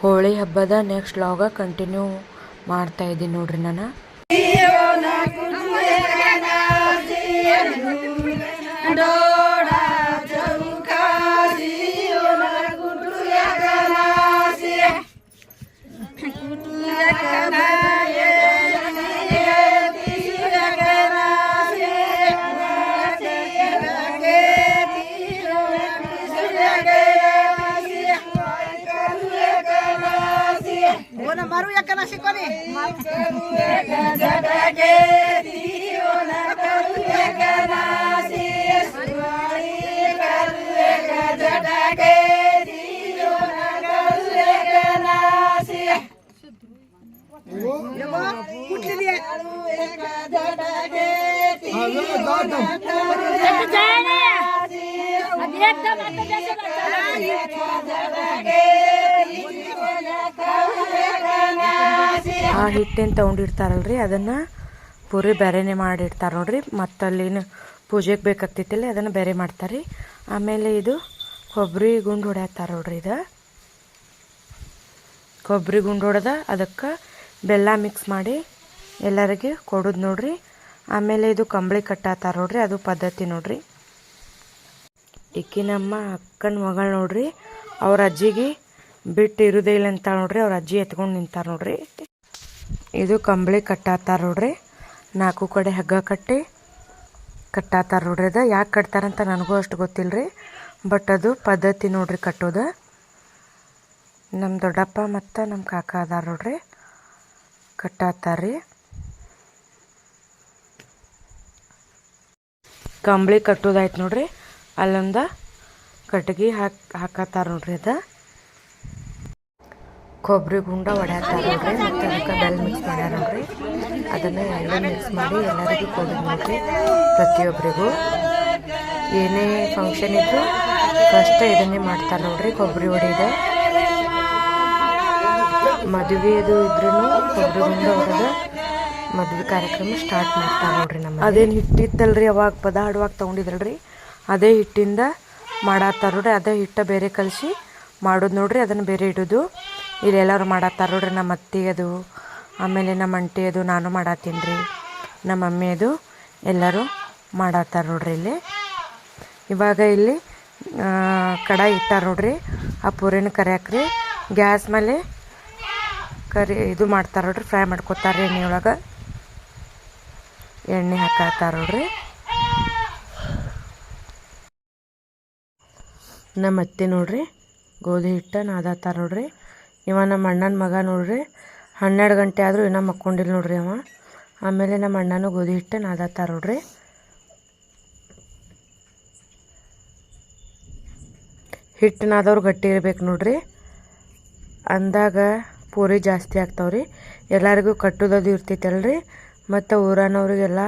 ಹೋಳಿ ಹಬ್ಬದ next ಲಾಗ continue ಮಾಡ್ತಾ ಇದ್ದೀನಿ ನೋಡ್ರಿ ನಾನು मारू एका ना शिकवणी कुठलेली ಆ ಹಿಟ್ಟೇನು ತೊಗೊಂಡಿರ್ತಾರಲ್ರಿ, ಅದನ್ನು ಪೂರಿ ಬೇರೆನೇ ಮಾಡಿರ್ತಾರೆ ನೋಡ್ರಿ. ಮತ್ತು ಅಲ್ಲಿನ ಪೂಜೆಗೆ ಬೇಕಾಗ್ತಿತ್ತಲ್ಲ, ಅದನ್ನು ಬೇರೆ ಮಾಡ್ತಾರೆ ಆಮೇಲೆ ಇದು ಕೊಬ್ಬರಿ ಗುಂಡು ಹೊಡ್ಯಾತಾರ ನೋಡ್ರಿ ಇದು. ಕೊಬ್ಬರಿ ಗುಂಡು ಹೊಡೆದ ಅದಕ್ಕೆ ಬೆಲ್ಲ ಮಿಕ್ಸ್ ಮಾಡಿ ಎಲ್ಲರಿಗೆ ಕೊಡೋದು ನೋಡ್ರಿ. ಆಮೇಲೆ ಇದು ಕಂಬಳಿ ಕಟ್ಟಾತಾರ ನೋಡ್ರಿ, ಅದು ಪದ್ಧತಿ ನೋಡ್ರಿ. ಈಕಿ ನಮ್ಮ ಅಕ್ಕನ ಮಗಳು ನೋಡ್ರಿ, ಅವ್ರ ಅಜ್ಜಿಗೆ ಬಿಟ್ಟು ಇರೋದೇ ಇಲ್ಲ ಅಂತ ನೋಡ್ರಿ, ಅವ್ರ ಅಜ್ಜಿ ಎತ್ಕೊಂಡು ನಿಂತಾರೆ ನೋಡ್ರಿ. ಇದು ಕಂಬಳಿ ಕಟ್ಟಾತಾರ ನೋಡ್ರಿ. ನಾಲ್ಕು ಕಡೆ ಹಗ್ಗ ಕಟ್ಟಿ ಕಟ್ಟಾತಾರ ನೋಡ್ರಿ ಅದು. ಯಾಕೆ ಕಟ್ತಾರಂತ ನನಗೂ ಅಷ್ಟು ಗೊತ್ತಿಲ್ಲ ರೀ ಬಟ್ ಅದು ಪದ್ಧತಿ ನೋಡ್ರಿ ಕಟ್ಟೋದು. ನಮ್ಮ ದೊಡ್ಡಪ್ಪ ಮತ್ತು ನಮ್ಮ ಕಾಕ ಅದಾರ ನೋಡ್ರಿ. ಕಟ್ಟಾತಾರ್ರಿ. ಕಂಬಳಿ ಕಟ್ಟೋದಾಯ್ತು ನೋಡ್ರಿ. ಅಲ್ಲೊಂದು ಕಟ್ಗೆ ಹಾಕಿ ಹಾಕತ್ತಾರ ನೋಡ್ರಿ ಅದ. ಕೊಬ್ಬರಿ ಗುಂಡ ಹೊಡ್ಯಾತಾರ ಮತ್ತು ಅದಕ್ಕೆ ಬೆಲ್ ಮಿಕ್ಸ್ ಮಾಡ್ಯಾರ ನೋಡ್ರಿ. ಅದನ್ನು ಎಲ್ಲ ಮಿಕ್ಸ್ ಮಾಡಿ ಎಲ್ಲರಿಗೂ ಕೊಡೋದು ನೋಡ್ರಿ ಪ್ರತಿಯೊಬ್ಬರಿಗೂ ಏನೇ ಫಂಕ್ಷನ್ ಇದ್ದು ಫಸ್ಟ್ ಇದನ್ನೇ ಮಾಡ್ತಾರೆ ನೋಡ್ರಿ, ಕೊಬ್ಬರಿ ಹೊಡಿದೆ ಮದುವೆದು ಇದ್ರೂ ಕೊಬ್ಬರಿ ಗುಂಡ ಹೊಡೆದು ಮದುವೆ ಕಾರ್ಯಕ್ರಮ ಸ್ಟಾರ್ಟ್ ಮಾಡ್ತಾರೆ ನೋಡ್ರಿ ನಮ್ಮ ಅದೇನು ಹಿಟ್ಟಿತ್ತಲ್ರಿ ಅವಾಗ ಪದ ಹಾಡುವಾಗ ತೊಗೊಂಡಿದ್ರಲ್ರಿ, ಅದೇ ಹಿಟ್ಟಿಂದ ಮಾಡತ್ತಾರ ನೋಡ್ರಿ, ಅದೇ ಹಿಟ್ಟ ಬೇರೆ ಕಲಸಿ ಮಾಡೋದು ನೋಡ್ರಿ, ಅದನ್ನು ಬೇರೆ ಇಡೋದು. ಇಲ್ಲೆಲ್ಲರೂ ಮಾಡತ್ತಾರ ನೋಡ್ರಿ ನಮ್ಮ ಅತ್ತೆ ಅದು, ಆಮೇಲೆ ನಮ್ಮ ಅಂಟಿ ಅದು, ನಾನು ಮಾಡತ್ತೀನಿ ರೀ. ನಮ್ಮ ಮಮ್ಮಿ ಅದು, ಎಲ್ಲರೂ ಮಾಡತ್ತಾರ ನೋಡ್ರಿ ಇಲ್ಲಿ. ಇವಾಗ ಇಲ್ಲಿ ಕಡಾಯಿ ಇಟ್ಟಾರ ನೋಡ್ರಿ. ಆ ಪೂರಿನ ಕರಿಯಾಕ್ರಿ. ಗ್ಯಾಸ್ ಮೇಲೆ ಕರಿ, ಇದು ಮಾಡ್ತಾರೆ ನೋಡ್ರಿ, ಫ್ರೈ ಮಾಡ್ಕೊತಾರ ಎಣ್ಣೆ ಒಳಗೆ. ಎಣ್ಣೆ ಹಾಕತ್ತಾರ ನೋಡ್ರಿ. ನಮ್ಮ ಅತ್ತೆ ನೋಡ್ರಿ, ಗೋಧಿ ಹಿಟ್ಟ ನಾದಾತಾರ ನೋಡ್ರಿ. ಇವ ನಮ್ಮ ಅಣ್ಣನ ಮಗ ನೋಡ್ರಿ. ಹನ್ನೆರಡು ಗಂಟೆ ಆದರೂ ಇನ್ನೂ ಮಕ್ಕೊಂಡಿಲ್ಲ ನೋಡ್ರಿ ಅವ. ಆಮೇಲೆ ನಮ್ಮ ಅಣ್ಣನೂ ಗೋಧಿ ಹಿಟ್ಟು ನಾದಾತಾರ ನೋಡ್ರಿ. ಹಿಟ್ಟು ನಾದವ್ರು ಗಟ್ಟಿ ಇರ್ಬೇಕು ನೋಡ್ರಿ. ಅಂದಾಗ ಪೂರಿ ಜಾಸ್ತಿ ಆಗ್ತಾವ್ರಿ. ಎಲ್ಲರಿಗೂ ಕಟ್ಟೋದದು ಇರ್ತೈತಲ್ರಿ. ಮತ್ತು ಊರನವ್ರಿಗೆಲ್ಲ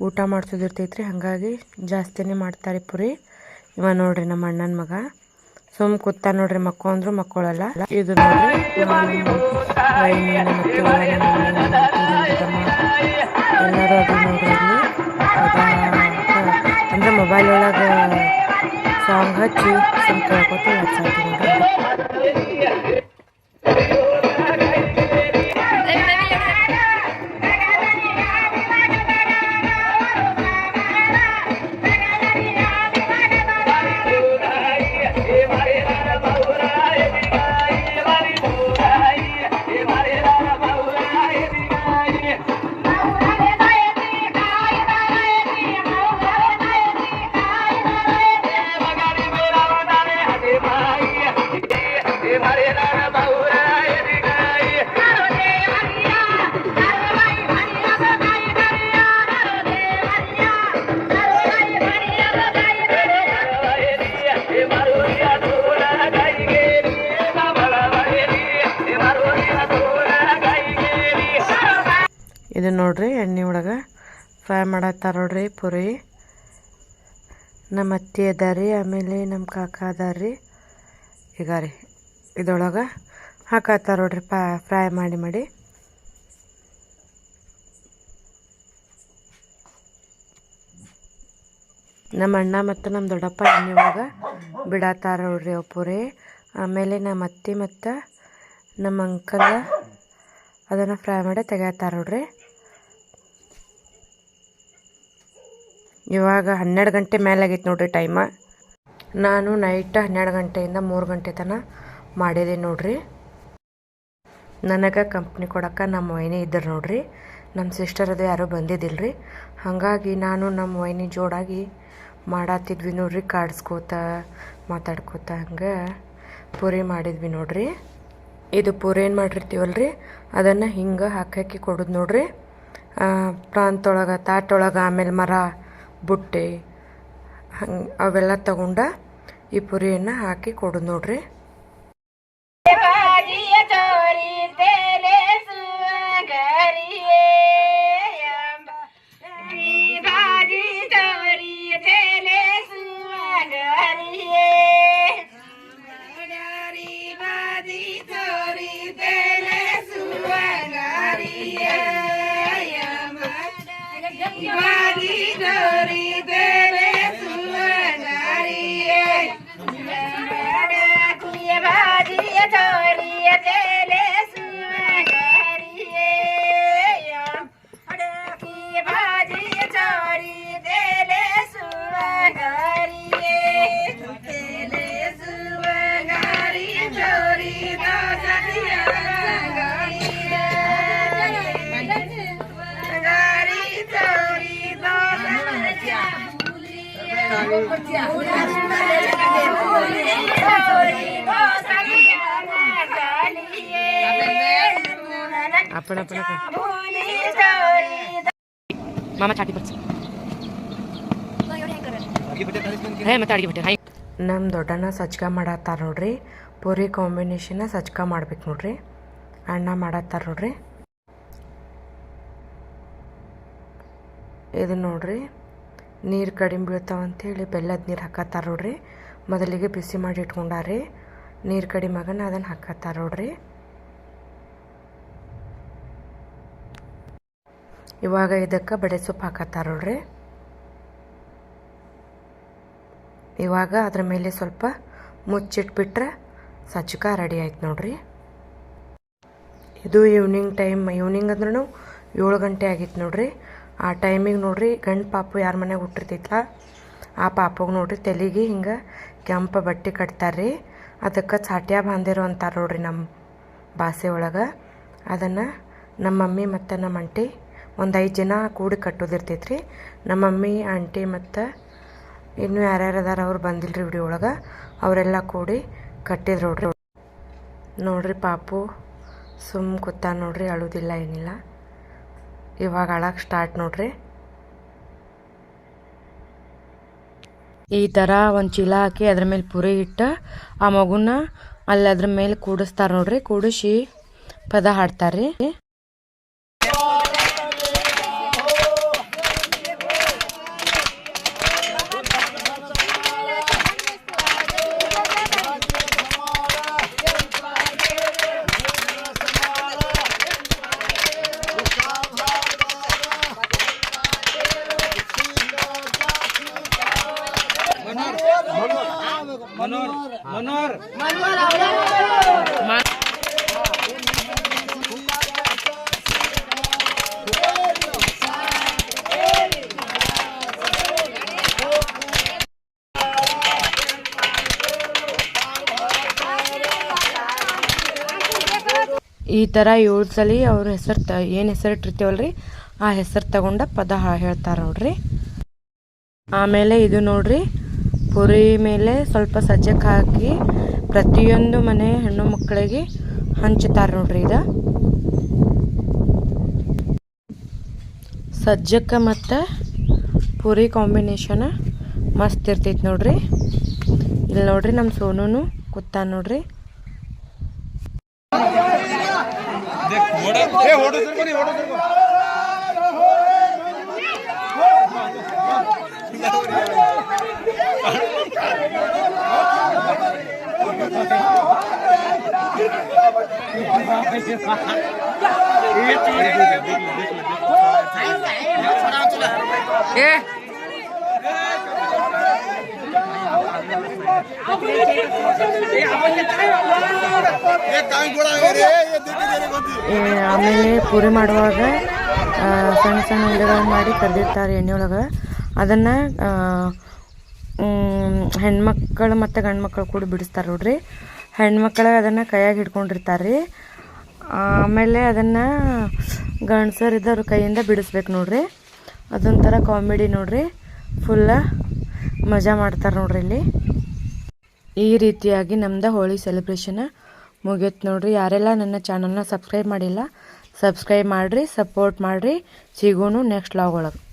ಊಟ ಮಾಡಿಸೋದು ಇರ್ತೈತ್ರಿ. ಹಾಗಾಗಿ ಜಾಸ್ತಿನೇ ಮಾಡ್ತಾರೆ ಪುರಿ. ಇವ ನೋಡ್ರಿ ನಮ್ಮ ಅಣ್ಣನ ಮಗ. ಸುಮ್ ಕೂತ ನೋಡ್ರಿ ಮಕ್ಕೊಂದ್ರು ಮಕ್ಕಳಲ್ಲ. ಇದು ನೋಡ್ರಿ. ಅಂದ್ರೆ ಮೊಬೈಲ್ ಒಳಗ ಸಾಂಗ್ ಹಚ್ಚಿ ಸುಮ್ ಕೇಳ್ಕೊತ ಹಚ್ಚಾತಿ ನೋಡ್ರಿ. ಮಾಡತ್ತಾರ ನೋಡ್ರಿ, ಪುರಿ. ನಮ್ಮ ಅತ್ತಿ ಅದಾರಿ ಆಮೇಲೆ ನಮ್ಮ ಕಾಕ ಅದಾರಿ ಈಗ ರೀ, ಇದ್ರೊಳಗೆ ಹಾಕತ್ತಾರ ನೋಡ್ರಿ, ಪಾ, ಫ್ರೈ ಮಾಡಿ ಮಾಡಿ. ನಮ್ಮ ಅಣ್ಣ ಮತ್ತು ನಮ್ಮ ದೊಡ್ಡಪ್ಪ ಒಳಗೆ ಬಿಡತ್ತಾರ ನೋಡ್ರಿ ಪೂರಿ. ಆಮೇಲೆ ನಮ್ಮ ಅತ್ತಿ ಮತ್ತು ನಮ್ಮ ಅಂಕಲ್ ಅದನ್ನು ಫ್ರೈ ಮಾಡಿ ತೆಗಿತಾರ ನೋಡ್ರಿ. ಇವಾಗ ಹನ್ನೆರಡು ಗಂಟೆ ಮೇಲೆ ಆಗೈತೆ ನೋಡ್ರಿ ಟೈಮ ನಾನು ನೈಟ್ ಹನ್ನೆರಡು ಗಂಟೆಯಿಂದ ಮೂರು ಗಂಟೆ ತನಕ ಮಾಡಿದೆ ನೋಡ್ರಿ. ನನಗೆ ಕಂಪ್ನಿ ಕೊಡಕ್ಕೆ ನಮ್ಮ ವೈನಿ ಇದ್ದರು ನೋಡ್ರಿ. ನಮ್ಮ ಸಿಸ್ಟರ್ ಅದು ಯಾರೂ ಬಂದಿದ್ದಿಲ್ಲ ರೀ ಹಾಗಾಗಿ ನಾನು ನಮ್ಮ ವೈನಿ ಜೋಡಾಗಿ ಮಾಡತ್ತಿದ್ವಿ ನೋಡ್ರಿ. ಕಾಡ್ಸ್ಕೋತ, ಮಾತಾಡ್ಕೋತ ಹಂಗೆ ಪೂರಿ ಮಾಡಿದ್ವಿ ನೋಡ್ರಿ. ಇದು ಪೂರಿ ಏನು ಮಾಡಿರ್ತೀವಲ್ಲ ರೀ ಅದನ್ನು ಹಿಂಗೆ ಹಾಕಿ ಹಾಕಿ ಕೊಡೋದು ನೋಡ್ರಿ. ಪ್ರಾಂತೊಳಗೆ ತಾಟೊಳಗೆ, ಆಮೇಲೆ ಮರ ಬುಟ್ಟಿ ಹಂಗೆ ಅವೆಲ್ಲ ತಗೊಂಡ ಈ ಪುರಿಯನ್ನು ಹಾಕಿ ಕೊಡೋದು ನೋಡ್ರಿ. Vadi ನಮ್ আপন মামা ದೊಡ್ಡಣ್ಣ ಸಜ್ಕ ಮಾಡತ್ತಾರ ನೋಡ್ರಿ. ಪೂರಿ ಕಾಂಬಿನೇಷನ್ನ ಸಜ್ಕ ಮಾಡ್ಬೇಕು ನೋಡ್ರಿ. ಅಣ್ಣ ಮಾಡತ್ತಾರ ನೋಡ್ರಿ. ಇದು ನೋಡ್ರಿ. ನೀರು ಕಡಿಮೆ ಬೀಳ್ತಾವ ಅಂತೇಳಿ ಬೆಲ್ಲದ ನೀರು ಹಾಕತ್ತಾರ ನೋಡ್ರಿ. ಮೊದಲಿಗೆ ಬಿಸಿ ಮಾಡಿ ಇಟ್ಕೊಂಡಾರಿ ನೀರು ಕಡಿಮೆ ಆಗನ ಅದನ್ನು ಹಾಕತ್ತಾರ ನೋಡ್ರಿ. ಇವಾಗ ಇದಕ್ಕೆ ಬಡೆ ಸೊಪ್ಪು ಹಾಕತ್ತಾರ ನೋಡ್ರಿ. ಇವಾಗ ಅದ್ರ ಮೇಲೆ ಸ್ವಲ್ಪ ಮುಚ್ಚಿಟ್ಬಿಟ್ರೆ ಸಜ್ಜಕ ರೆಡಿ ಆಯ್ತು ನೋಡ್ರಿ. ಇದು ಈವ್ನಿಂಗ್ ಟೈಮ್ ಈವ್ನಿಂಗ್ ಅಂದ್ರೂ ಏಳು ಗಂಟೆ ಆಗಿತ್ತು ನೋಡ್ರಿ. ಆ ಟೈಮಿಗೆ ನೋಡ್ರಿ ಗಂಡು ಪಾಪು ಯಾರ ಮನೆಗೆ ಹುಟ್ಟಿರ್ತೈತಲ್ಲ ಆ ಪಾಪಗೆ ನೋಡ್ರಿ ತಲೆಗೆ ಹಿಂಗೆ ಕೆಂಪು ಬಟ್ಟೆ ಕಟ್ತಾರೆ ರೀ ಅದಕ್ಕೆ ಚಾಟ್ಯ ಬಾಂದಿರೋ ಅಂತಾರೆ ನೋಡ್ರಿ ನಮ್ಮ ಭಾಷೆ ಒಳಗೆ. ಅದನ್ನು ನಮ್ಮ ಮಮ್ಮಿ ಮತ್ತು ನಮ್ಮ ಆಂಟಿ ಒಂದು ಐದು ಜನ ಕೂಡಿ ಕಟ್ಟೋದಿರ್ತೈತೆ ರೀ ನಮ್ಮ ಮಮ್ಮಿ, ಆಂಟಿ ಮತ್ತು ಇನ್ನೂ ಯಾರ್ಯಾರು ಅದಾರ ಅವ್ರು ಬಂದಿಲ್ಲ ರೀ ಒಳಗೆ. ಅವರೆಲ್ಲ ಕೂಡಿ ಕಟ್ಟಿದ್ರು ನೋಡ್ರಿ. ನೋಡ್ರಿ ಪಾಪು ಸುಮ್ಮ ಕೂತ ನೋಡ್ರಿ ಅಳುವುದಿಲ್ಲ ಏನಿಲ್ಲ. ಇವಾಗ ಅಳಕ್ಕೆ ಸ್ಟಾರ್ಟ್ ನೋಡ್ರಿ. ಈ ಥರ ಒಂದು ಚೀಲ ಹಾಕಿ ಅದ್ರ ಮೇಲೆ ಪುರಿ ಇಟ್ಟು ಆ ಮಗುನ ಅಲ್ಲಿ ಅದ್ರ ಮೇಲೆ ಕೂಡಿಸ್ತಾರೆ ನೋಡ್ರಿ. ಕೂಡಿಸಿ ಪದ ಹಾಡ್ತಾರೆ ಈ ಥರ ಏಳು ಸಲ ಅವ್ರ ಹೆಸರು ತ ಏನು ಹೆಸರು ಇಟ್ಟಿರ್ತೀವಲ್ರಿ? ಆ ಹೆಸರು ತಗೊಂಡ ಪದ ಹೇಳ್ತಾರ ನೋಡ್ರಿ. ಆಮೇಲೆ ಇದು ನೋಡ್ರಿ. ಪುರಿ ಮೇಲೆ ಸ್ವಲ್ಪ ಸಜ್ಜಕ್ಕೆ ಹಾಕಿ ಪ್ರತಿಯೊಂದು ಮನೆ ಹೆಣ್ಣು ಮಕ್ಕಳಿಗೆ ಹಂಚುತ್ತಾರೆ ನೋಡ್ರಿ ಇದು. ಸಜ್ಜಕ್ಕೆ ಮತ್ತು ಪೂರಿ ಕಾಂಬಿನೇಷನ್ ಮಸ್ತ್ ಇರ್ತೈತೆ ನೋಡ್ರಿ. ಇಲ್ಲಿ ನೋಡ್ರಿ ನಮ್ಮ ಸೋನುನು ಕೂತಾನ ನೋಡ್ರಿ. ಏ ಆಮೇಲೆ ಪೂರಿ ಮಾಡುವಾಗ ಸಣ್ಣ ಸಣ್ಣ ಉಂಡೆಗಳನ್ನು ಮಾಡಿ ಕರೆದಿರ್ತಾರೆ ಎಣ್ಣೆ ಒಳಗೆ ಅದನ್ನು ಹೆಣ್ಮಕ್ಳು ಮತ್ತು ಗಂಡು ಮಕ್ಕಳು ಕೂಡ ಬಿಡಿಸ್ತಾರೆ ನೋಡ್ರಿ. ಹೆಣ್ಮಕ್ಳು ಅದನ್ನು ಕೈಯಾಗಿ ಹಿಡ್ಕೊಂಡಿರ್ತಾರೆ ರೀ ಆಮೇಲೆ ಅದನ್ನು ಗಂಡಸರಿದ್ದವ್ರ ಕೈಯಿಂದ ಬಿಡಿಸ್ಬೇಕು ನೋಡ್ರಿ. ಅದೊಂಥರ ಕಾಮಿಡಿ ನೋಡ್ರಿ. ಫುಲ್ಲ ಮಜಾ ಮಾಡ್ತಾರೆ ನೋಡ್ರಿ ಇಲ್ಲಿ. ಈ ರೀತಿಯಾಗಿ ನಮ್ದು ಹೋಳಿ ಸೆಲೆಬ್ರೇಷನ್ ಮುಗಿಯುತ್ತೆ ನೋಡ್ರಿ. ಯಾರೆಲ್ಲ ನನ್ನ ಚಾನಲ್ನ ಸಬ್ಸ್ಕ್ರೈಬ್ ಮಾಡಿಲ್ಲ ಸಬ್ಸ್ಕ್ರೈಬ್ ಮಾಡಿರಿ ಸಪೋರ್ಟ್ ಮಾಡಿರಿ. ಸಿಗೋನು ನೆಕ್ಸ್ಟ್ ಲಾಗ್ ಒಳಗೆ.